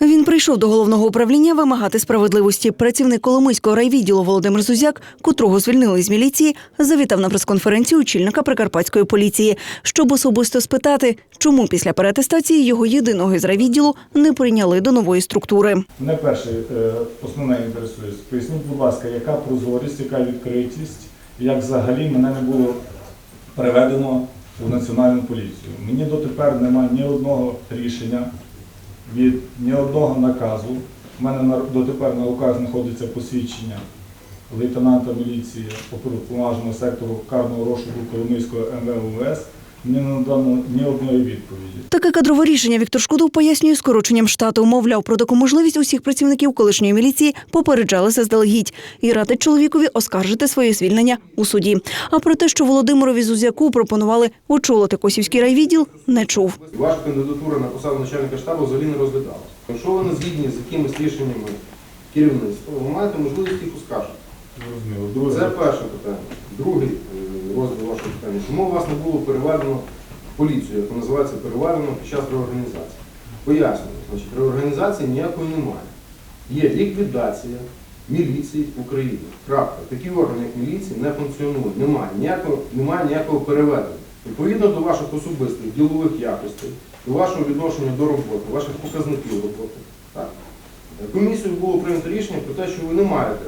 Він прийшов до головного управління вимагати справедливості. Працівник Коломийського райвідділу Володимир Зузяк, котрого звільнили з міліції, завітав на прес-конференцію очільника прикарпатської поліції, щоб особисто спитати, чому після переатестації його єдиного із райвідділу не прийняли до нової структури. Мене перше е, основне інтересує. Поясніть, будь ласка, яка прозорість, яка відкритість, як взагалі мене не було переведено у національну поліцію. Мені дотепер немає ні одного рішення від ні одного наказу. У мене дотепер на руках знаходиться посвідчення лейтенанта міліції оперуповажного сектору карного розшуку Коломийського МВУС. Не надано ні одної відповіді. Таке кадрове рішення Віктор Шкудов пояснює скороченням штату. Мовляв, про таку можливість усіх працівників колишньої міліції попереджали заздалегідь і радить чоловікові оскаржити своє звільнення у суді. А про те, що Володимирові Зузяку пропонували очолити Косівський райвідділ, не чув. Ваша кандидатура на посаду начальника штабу взагалі не розглядалася. Якщо ви не згідні з якимись рішеннями керівництва, ви маєте можливість їх оскаржити. Це перше питання. Другий розділ вашого питання. Чому вас не було переведено поліцію, як воно називається переведено під час реорганізації? Пояснюю, значить, реорганізації ніякої немає. Є ліквідація міліції України. Крапка. Такі органи, як міліції, не функціонують. Немає ніякого, немає ніякого переведення. Відповідно до ваших особистих ділових якостей, до вашого відношення до роботи, ваших показників роботи. Так. Комісією було прийнято рішення про те, що ви не маєте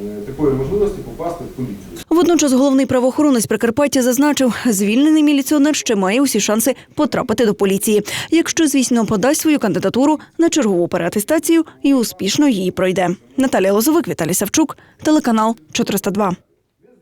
е, такої можливості попасти в поліцію. Водночас головний правоохоронець Прикарпаття зазначив, звільнений міліціонер ще має усі шанси потрапити до поліції, якщо, звісно, подасть свою кандидатуру на чергову переатестацію і успішно її пройде. Наталія Лозовик, Віталій Савчук, телеканал 402.